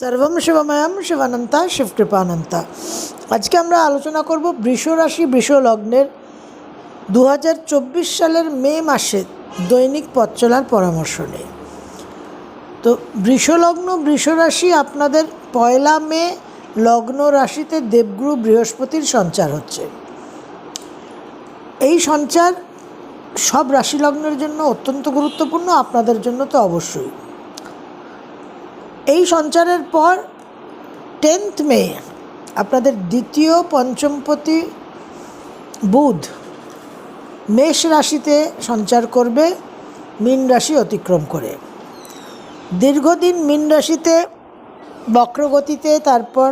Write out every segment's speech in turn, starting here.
সর্বম শিবময়ম শিবানন্তা, শিবকৃপানন্তা। আজকে আমরা আলোচনা করব বৃষ রাশি, বৃষ লগ্নের দু হাজার চব্বিশ সালের মে মাসে দৈনিক পথ চলার পরামর্শ নিয়ে। তো বৃষলগ্ন বৃষ রাশি আপনাদের পয়লা মে লগ্ন রাশিতে দেবগুরু বৃহস্পতির সঞ্চার হচ্ছে। এই সঞ্চার সব রাশি লগ্নের জন্য অত্যন্ত গুরুত্বপূর্ণ, আপনাদের জন্য তো অবশ্যই। এই সঞ্চারের পর টেন্থ মে, আপনাদের দ্বিতীয় পঞ্চমপতি বুধ মেষ রাশিতে সঞ্চার করবে, মীন রাশি অতিক্রম করে। দীর্ঘদিন মীন রাশিতে বক্রগতিতে, তারপর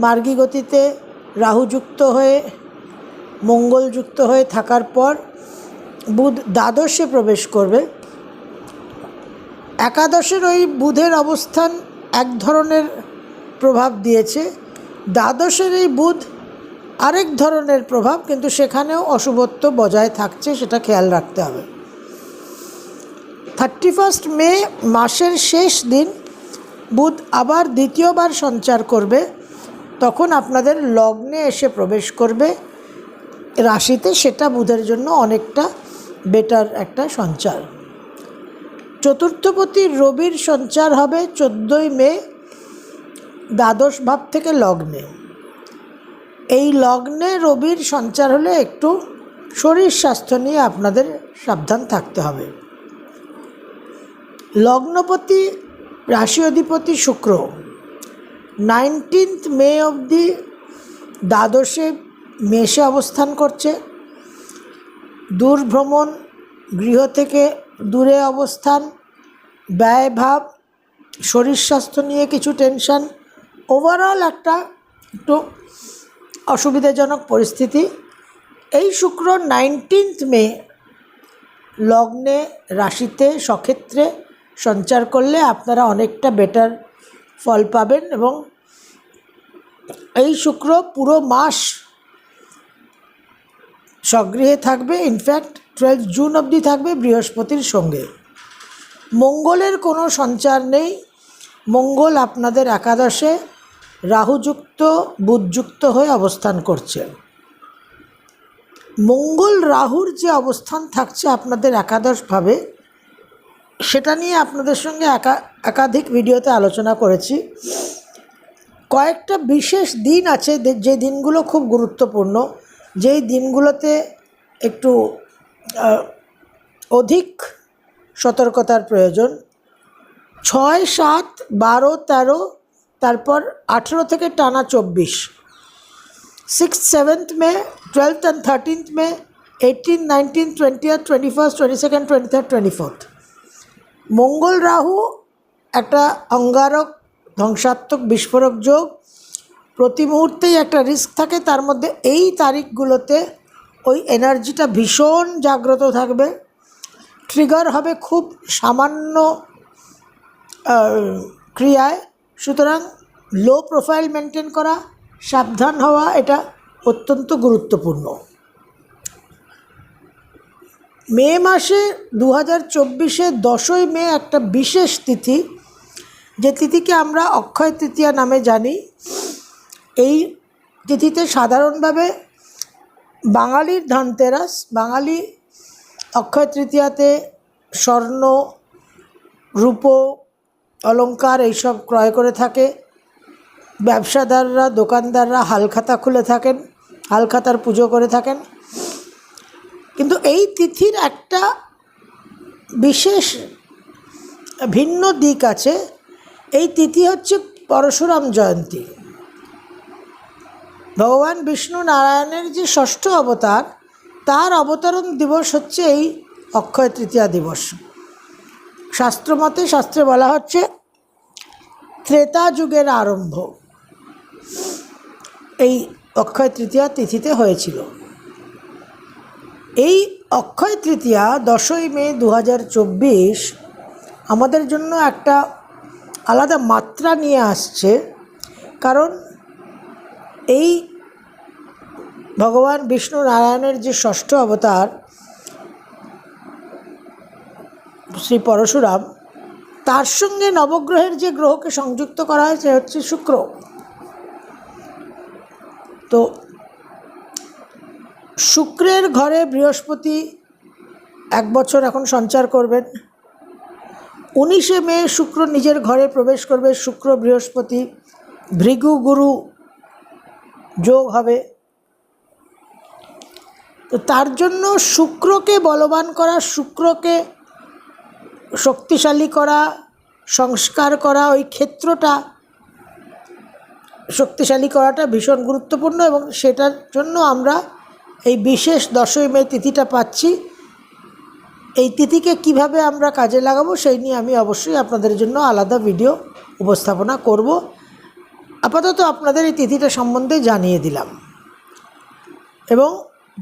মার্গী গতিতে রাহুযুক্ত হয়ে, মঙ্গলযুক্ত হয়ে থাকার পর বুধ দ্বাদশে প্রবেশ করবে। একাদশের ওই বুধের অবস্থান এক ধরনের প্রভাব দিয়েছে। দ্বাদশের এই বুধ আরেক ধরনের প্রভাব, কিন্তু সেখানেও অশুভত্ব বজায় থাকছে, সেটা খেয়াল রাখতে হবে। থার্টি ফার্স্ট মে মাসের শেষ দিন বুধ আবার দ্বিতীয়বার সঞ্চার করবে। তখন আপনাদের লগ্নে এসে প্রবেশ করবে। রাশিতে সেটা বুধের জন্য অনেকটা বেটার একটা সঞ্চার। চতুর্থপতি রবির সঞ্চার হবে চোদ্দোই মে, দ্বাদশ ভাব থেকে লগ্নে। এই লগ্নে রবির সঞ্চার হলে একটু শরীর স্বাস্থ্য নিয়ে আপনাদের সাবধান থাকতে হবে। লগ্নপতি রাশি অধিপতি শুক্র নাইনটিন্থ মে অবধি দ্বাদশে মেষে অবস্থান করছে। দূর ভ্রমণ গৃহ থেকে দূরে অবস্থান, ব্যয়ভাব, শরীর স্বাস্থ্য নিয়ে কিছু টেনশন ওভারঅল একটা একটু অসুবিধাজনক পরিস্থিতি। এই শুক্র নাইনটিন্থ মে লগ্নে রাশিতে সক্ষেত্রে সঞ্চার করলে আপনারা অনেকটা বেটার ফল পাবেন এবং এই শুক্র পুরো মাস স্বগৃহে থাকবে। ইনফ্যাক্ট টুয়েলভ জুন অবধি থাকবে বৃহস্পতির সঙ্গে। মঙ্গলের কোনো সঞ্চার নেই। মঙ্গল আপনাদের একাদশে রাহুযুক্ত, বুধযুক্ত হয়ে অবস্থান করছে। মঙ্গল রাহুর যে অবস্থান থাকছে আপনাদের একাদশভাবে, সেটা নিয়ে আপনাদের সঙ্গে একা, একাধিক ভিডিওতে আলোচনা করেছি। কয়েকটা বিশেষ দিন আছে যে দিনগুলো খুব গুরুত্বপূর্ণ। যেই দিনগুলোতে একটু অধিক সতর্কতার প্রয়োজন। ছয়, সাত, বারো, তেরো, তারপর আঠেরো থেকে টানা চব্বিশ। Six seventh May twelfth and thirteenth May eighteen nineteen twenty R twenty first twenty second twenty third twenty fourth মঙ্গল রাহু একটা অঙ্গারক, ধ্বংসাত্মক, বিস্ফোরক যোগ। প্রতি মুহূর্তেই একটা রিস্ক থাকে, তার মধ্যে এই তারিখগুলোতে ওই এনার্জিটা ভীষণ জাগ্রত থাকবে। ট্রিগার হবে খুব সামান্য ক্রিয়ায়। সুতরাং লো প্রোফাইল মেনটেন করা, সাবধান হওয়া, এটা অত্যন্ত গুরুত্বপূর্ণ। মে মাসে দু হাজার চব্বিশে দশই মে একটা বিশেষ তিথি, যে তিথিকে আমরা অক্ষয় তৃতীয়া নামে জানি। এই তিথিতে সাধারণভাবে বাঙালির ধনতেরাস, বাঙালি অক্ষয় তৃতীয়াতে স্বর্ণ, রূপো, অলংকার এইসব ক্রয় করে থাকে। ব্যবসাদাররা, দোকানদাররা হালখাতা খুলে থাকেন, হালখাতার পুজো করে থাকেন। কিন্তু এই তিথির একটা বিশেষ ভিন্ন দিক আছে। এই তিথি হচ্ছে পরশুরাম জয়ন্তী। ভগবান বিষ্ণু নারায়ণের যে ষষ্ঠ অবতার, তার অবতরণ দিবস হচ্ছে এই অক্ষয় তৃতীয়া দিবস। শাস্ত্রমতে শাস্ত্রে বলা হচ্ছে, ত্রেতা যুগের আরম্ভ। এই অক্ষয় তৃতীয়া তিথিতে হয়েছিল। এই অক্ষয় তৃতীয়া দশই মে দু হাজার চব্বিশ আমাদের জন্য একটা আলাদা মাত্রা নিয়ে আসছে, কারণ এই ভগবান বিষ্ণু নারায়ণের যে ষষ্ঠ অবতার, শ্রী পরশুরাম, তার সঙ্গে নবগ্রহের যে গ্রহকে সংযুক্ত করা হয়েছে হচ্ছে শুক্র। তো শুক্রের ঘরে বৃহস্পতি এক বছর এখন সঞ্চার করবেন। উনিশে মে শুক্র নিজের ঘরে প্রবেশ করবে। শুক্র, বৃহস্পতি, ভৃগু, গুরু যোগ হবে তো তার জন্য শুক্রকে বলবান করা, শুক্রকে শক্তিশালী করা, সংস্কার করা, ওই ক্ষেত্রটা শক্তিশালী করাটা ভীষণ গুরুত্বপূর্ণ এবং সেটার জন্য আমরা এই বিশেষ দশই মে তিথিটা পাচ্ছি। এই তিথিকে কীভাবে আমরা কাজে লাগাবো সেই নিয়ে আমি অবশ্যই আপনাদের জন্য আলাদা ভিডিও উপস্থাপনা করব। আপাতত আপনাদের এই তিথিটা সম্বন্ধে জানিয়ে দিলাম। এবং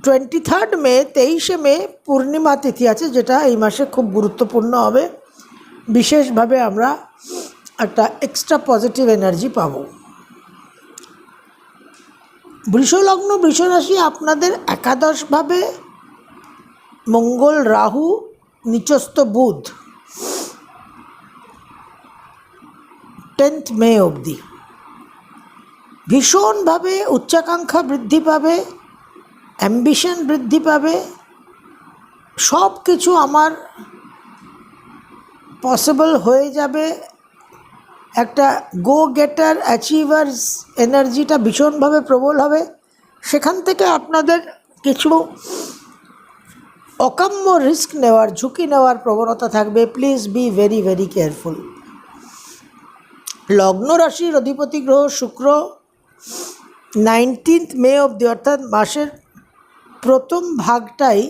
টোয়েন্টি থার্ড মে, তেইশে মে পূর্ণিমা তিথি আছে, যেটা এই মাসে খুব গুরুত্বপূর্ণ হবে। বিশেষভাবে আমরা একটা এক্সট্রা পজিটিভ এনার্জি পাবো। বৃষলগ্ন, বৃষরাশি আপনাদের একাদশভাবে মঙ্গল, রাহু, নিচস্থ বুধ টেন্থ মে অবধি। ভীষণভাবে উচ্চাকাঙ্ক্ষা বৃদ্ধি পাবে অ্যাম্বিশন বৃদ্ধি পাবে সব কিছু আমার পসিবল হয়ে যাবে। একটা গো গেটার অ্যাচিভার্স এনার্জিটা ভীষণভাবে প্রবল হবে। সেখান থেকে আপনাদের কিছু অকাম্য রিস্ক নেওয়ার, ঝুঁকি নেওয়ার প্রবণতা থাকবে। Please be very very careful লগ্ন রাশির অধিপতি গ্রহ শুক্র নাইনটিন্থ মে অবধি, অর্থাৎ মাসের প্রথম ভাগটাই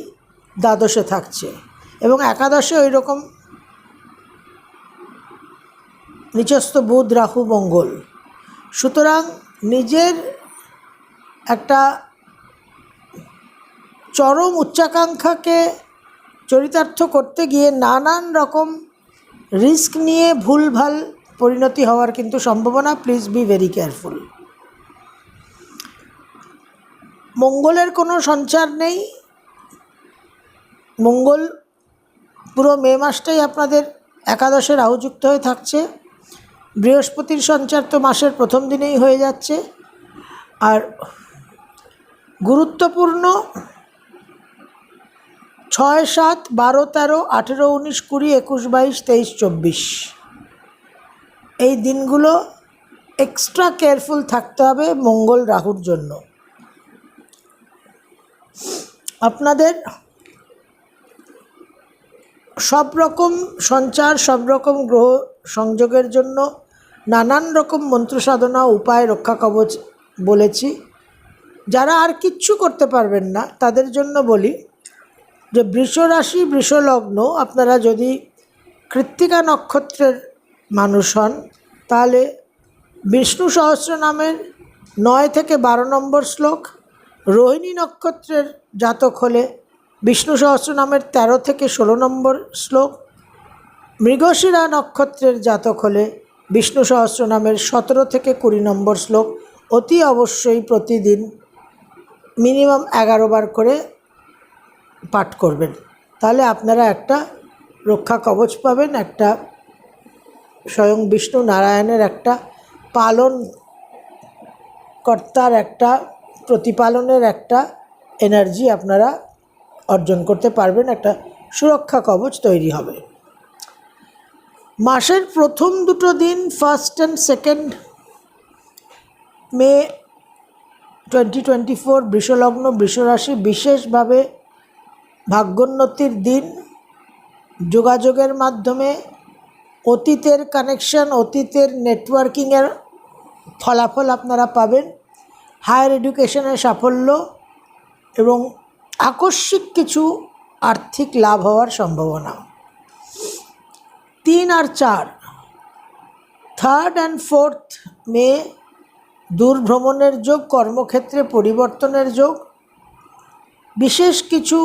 দ্বাদশে থাকছে এবং একাদশে ওই রকম নিচস্থ বুধ, রাহু, মঙ্গল। সুতরাং নিজের একটা চরম উচ্চাকাঙ্ক্ষাকে চরিতার্থ করতে গিয়ে নানান রকম রিস্ক নিয়ে ভুলভাল পরিণতি হওয়ার কিন্তু সম্ভাবনা। Please be very careful. মঙ্গলের কোনো সঞ্চার নেই। মঙ্গল পুরো মে মাসটাই আপনাদের একাদশে রাহুযুক্ত হয়ে থাকছে। বৃহস্পতির সঞ্চার তো মাসের প্রথম দিনেই হয়ে যাচ্ছে। আর গুরুত্বপূর্ণ ছয় সাত বারো তেরো আঠেরো উনিশ কুড়ি একুশ বাইশ তেইশ চব্বিশ। এই দিনগুলো এক্সট্রা কেয়ারফুল থাকতে হবে মঙ্গল রাহুর জন্য। আপনাদের সব রকম সঞ্চার, সব রকম গ্রহ সংযোগের জন্য নানান রকম মন্ত্র সাধনা, উপায়, রক্ষা কবচ বলেছি। যারা আর কিচ্ছু করতে পারবেন না, তাদের জন্য বলি যে বৃষ রাশি বৃষলগ্ন আপনারা যদি কৃত্তিকা নক্ষত্রের মানুষ হন, তাহলে বিষ্ণু সহস্র নামের নয় থেকে বারো নম্বর শ্লোক রোহিণী নক্ষত্রের জাতক হলে বিষ্ণু সহস্র নামের তেরো থেকে ষোলো নম্বর শ্লোক। মৃগশিরা নক্ষত্রের জাতক হলে বিষ্ণু সহস্র নামের সতেরো থেকে কুড়ি নম্বর শ্লোক। অতি অবশ্যই প্রতিদিন মিনিমাম এগারো বার করে পাঠ করবেন। তাহলে আপনারা একটা রক্ষা কবচ পাবেন, একটা স্বয়ং বিষ্ণু নারায়ণের একটা পালন কর্তার একটা প্রতিপালনের একটা এনার্জি আপনারা অর্জন করতে পারবেন, একটা সুরক্ষা কবচ তৈরি হবে। মাসের প্রথম দুটো দিন first and second May twenty twenty four বৃষলগ্ন বৃষরাশি বিশেষভাবে ভাগ্যোন্নতির দিন। যোগাযোগের মাধ্যমে অতীতের কানেকশন অতীতের নেটওয়ার্কিংয়ের ফলাফল আপনারা পাবেন। হায়ার এডুকেশনের সাফল্য এবং আকস্মিক কিছু আর্থিক লাভ হওয়ার সম্ভাবনা। তিন আর চার থার্ড অ্যান্ড ফোর্থ মে দূরভ্রমণের যোগ, কর্মক্ষেত্রে পরিবর্তনের যোগ। বিশেষ কিছু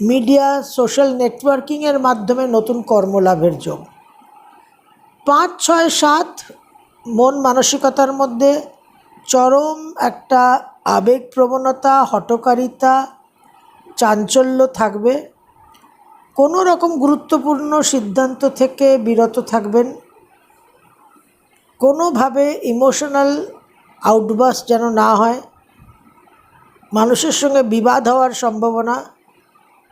মিডিয়া, সোশ্যাল নেটওয়ার্কিংয়ের মাধ্যমে নতুন কর্মলাভের যোগ। পাঁচ, ছয়, সাত মন মানসিকতার মধ্যে চরম একটা আবেগপ্রবণতা, হটকারিতা, চাঞ্চল্য থাকবে। কোনো রকম গুরুত্বপূর্ণ সিদ্ধান্ত থেকে বিরত থাকবেন। কোনোভাবে ইমোশনাল আউটবাস যেন না হয়। মানুষের সঙ্গে বিবাদ হওয়ার সম্ভাবনা।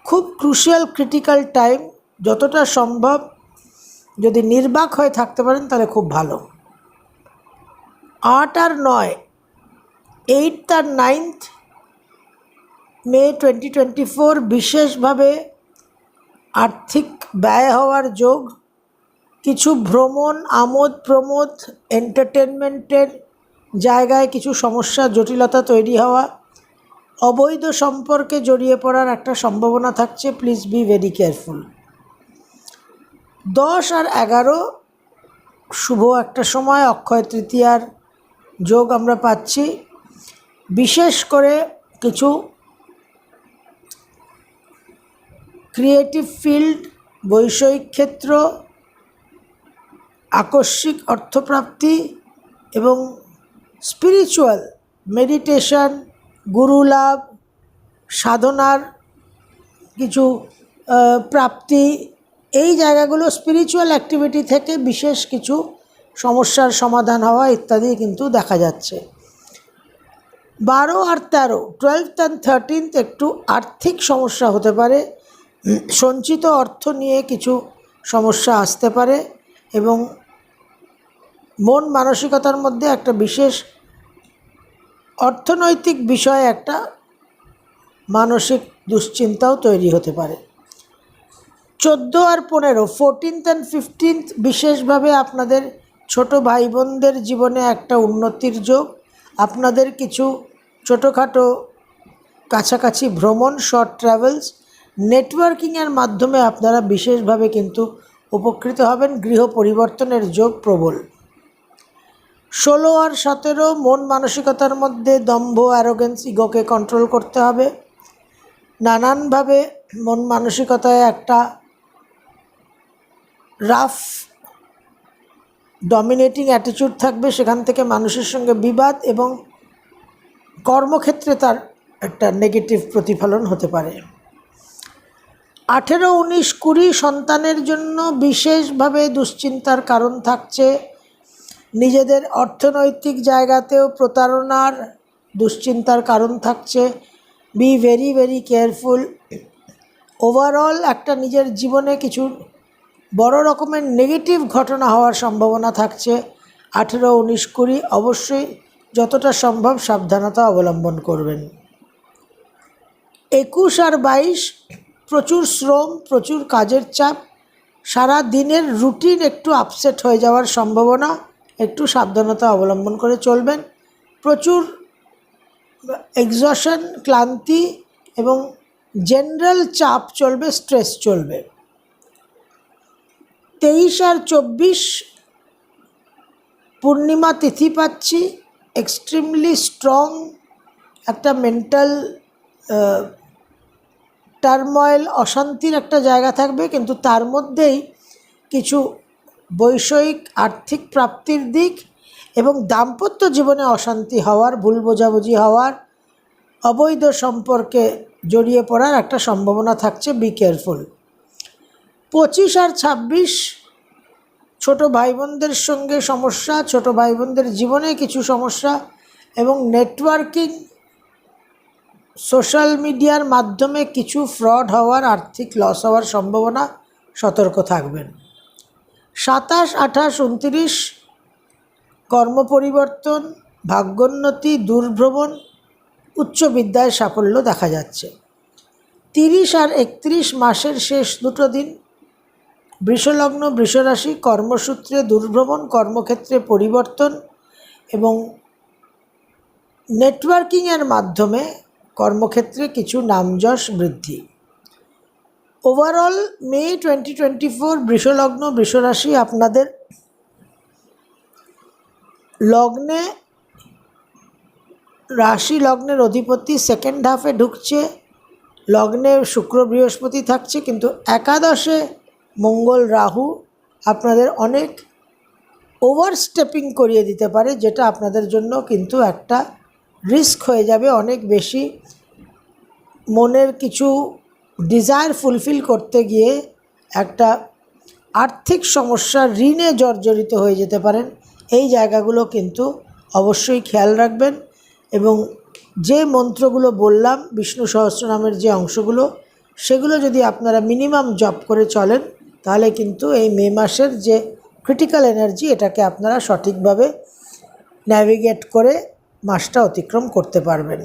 খুব ক্রুশিয়াল, ক্রিটিক্যাল টাইম। যতটা সম্ভব যদি নির্বাক হয়ে থাকতে পারেন, তাহলে খুব ভালো। আট আর নয় এইট আর ninth May twenty twenty four বিশেষভাবে আর্থিক ব্যয় হওয়ার যোগ। কিছু ভ্রমণ, আমোদ প্রমোদ এন্টারটেনমেন্টের জায়গায় কিছু সমস্যা, জটিলতা তৈরি হওয়া, অবৈধ সম্পর্কে জড়িয়ে পড়ার একটা সম্ভাবনা থাকছে। প্লিজ বি ভেরি কেয়ারফুল দশ আর এগারো, শুভ একটা সময়, অক্ষয় তৃতীয়ার যোগ আমরা পাচ্ছি। বিশেষ করে কিছু ক্রিয়েটিভ ফিল্ড বৈষয়িক ক্ষেত্র, আকস্মিক অর্থপ্রাপ্তি এবং স্পিরিচুয়াল মেডিটেশন গুরু লাভ সাধনার কিছু প্রাপ্তি, এই জায়গাগুলো স্পিরিচুয়াল অ্যাক্টিভিটি থেকে বিশেষ কিছু সমস্যার সমাধান হওয়া ইত্যাদি কিন্তু দেখা যাচ্ছে। বারো আর তেরো টুয়েলভ অ্যান্ড থার্টিনথ একটু আর্থিক সমস্যা হতে পারে। সঞ্চিত অর্থ নিয়ে কিছু সমস্যা আসতে পারে এবং মন মানসিকতার মধ্যে একটা বিশেষ অর্থনৈতিক বিষয়ে, একটা মানসিক দুশ্চিন্তাও তৈরি হতে পারে। চোদ্দ আর পনেরো ফোরটিন্থ অ্যান্ড ফিফটিন্থ বিশেষভাবে আপনাদের ছোট ভাই বোনদের জীবনে একটা উন্নতির যোগ। আপনাদের কিছু ছোটোখাটো কাছাকাছি ভ্রমণ শর্ট ট্রাভেলস নেটওয়ার্কিংয়ের মাধ্যমে আপনারা বিশেষভাবে কিন্তু উপকৃত হবেন। গৃহ পরিবর্তনের যোগ প্রবল। ষোলো আর সতেরো, মন মানসিকতার মধ্যে দম্ভ অ্যারোগেন্স ইগোকে কন্ট্রোল করতে হবে। নানানভাবে মন মানসিকতায় একটা রাফ ডমিনেটিং অ্যাটিটিউড থাকবে, সেখান থেকে মানুষের সঙ্গে বিবাদ এবং কর্মক্ষেত্রে তার একটা নেগেটিভ প্রতিফলন হতে পারে। আঠেরো, উনিশ, কুড়ি সন্তানের জন্য বিশেষভাবে দুশ্চিন্তার কারণ থাকছে নিজেদের অর্থনৈতিক জায়গাতেও প্রতারণার দুশ্চিন্তার কারণ থাকছে। Be very very careful overall একটা নিজের জীবনে কিছু বড় রকমের নেগেটিভ ঘটনা হওয়ার সম্ভাবনা থাকছে। আঠেরো, উনিশ, কুড়ি অবশ্যই যতটা সম্ভব সাবধানতা অবলম্বন করবেন। একুশ আর বাইশ, প্রচুর শ্রম, প্রচুর কাজের চাপ, সারা দিনের রুটিন একটু আপসেট হয়ে যাওয়ার সম্ভাবনা, একটু সাবধানতা অবলম্বন করে চলবেন। প্রচুর এক্সশন ক্লান্তি এবং জেনারেল চাপ চলবে স্ট্রেস চলবে। তেইশ আর চব্বিশ পূর্ণিমা তিথি পাচ্ছি। এক্সট্রিমলি স্ট্রং একটা মেন্টাল টার্ময়েল অশান্তির একটা জায়গা থাকবে। কিন্তু তার মধ্যেই কিছু বৈষয়িক আর্থিক প্রাপ্তির দিক এবং দাম্পত্য জীবনে অশান্তি হওয়ার, ভুল বোঝাবুঝি হওয়ার, অবৈধ সম্পর্কে জড়িয়ে পড়ার একটা সম্ভাবনা থাকছে। বি কেয়ারফুল পঁচিশ আর ছাব্বিশ, ছোট ভাই বোনদের সঙ্গে সমস্যা, ছোট ভাই বোনদের জীবনে কিছু সমস্যা এবং নেটওয়ার্কিং সোশ্যাল মিডিয়ার মাধ্যমে কিছু ফ্রড হওয়ার, আর্থিক লস হওয়ার সম্ভাবনা সতর্ক থাকবেন। সাতাশ, আঠাশ, উনত্রিশ, কর্ম পরিবর্তন ভাগ্যোন্নতি দূরভ্রমণ, উচ্চ বিদ্যায় সাফল্য দেখা যাচ্ছে। তিরিশ আর একত্রিশ মাসের শেষ দুটো দিন বৃষলগ্ন বৃষরাশি কর্মসূত্রে দুর্ভ্রমণ, কর্মক্ষেত্রে পরিবর্তন এবং নেটওয়ার্কিংয়ের মাধ্যমে কর্মক্ষেত্রে কিছু নামযশ বৃদ্ধি। Overall May twenty twenty four বৃষলগ্ন বৃষরাশি আপনাদের লগ্নে, রাশি লগ্নের অধিপতি সেকেন্ড হাফে ঢুকছে। লগ্নে শুক্র বৃহস্পতি থাকছে, কিন্তু একাদশে মঙ্গল রাহু আপনাদের অনেক ওভার স্টেপিং করিয়ে দিতে পারে, যেটা আপনাদের জন্য কিন্তু একটা রিস্ক হয়ে যাবে অনেক বেশি। মনের কিছু ডিজায়ার ফুলফিল করতে গিয়ে একটা আর্থিক সমস্যা ঋণে জর্জরিত হয়ে যেতে পারেন। এই জায়গাগুলো কিন্তু অবশ্যই খেয়াল রাখবেন এবং যে মন্ত্রগুলো বললাম, বিষ্ণু সহস্রনামের যে অংশগুলো, সেগুলো যদি আপনারা মিনিমাম জপ করে চলেন তাহলে কিন্তু এই মে মাসের যে ক্রিটিক্যাল এনার্জি এটাকে আপনারা সঠিকভাবে ন্যাভিগেট করে মাসটা অতিক্রম করতে পারবেন।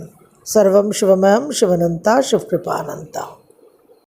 সর্বম শুভময়ম, শুভনন্তা শুভকৃপা শিবকৃপানন্তা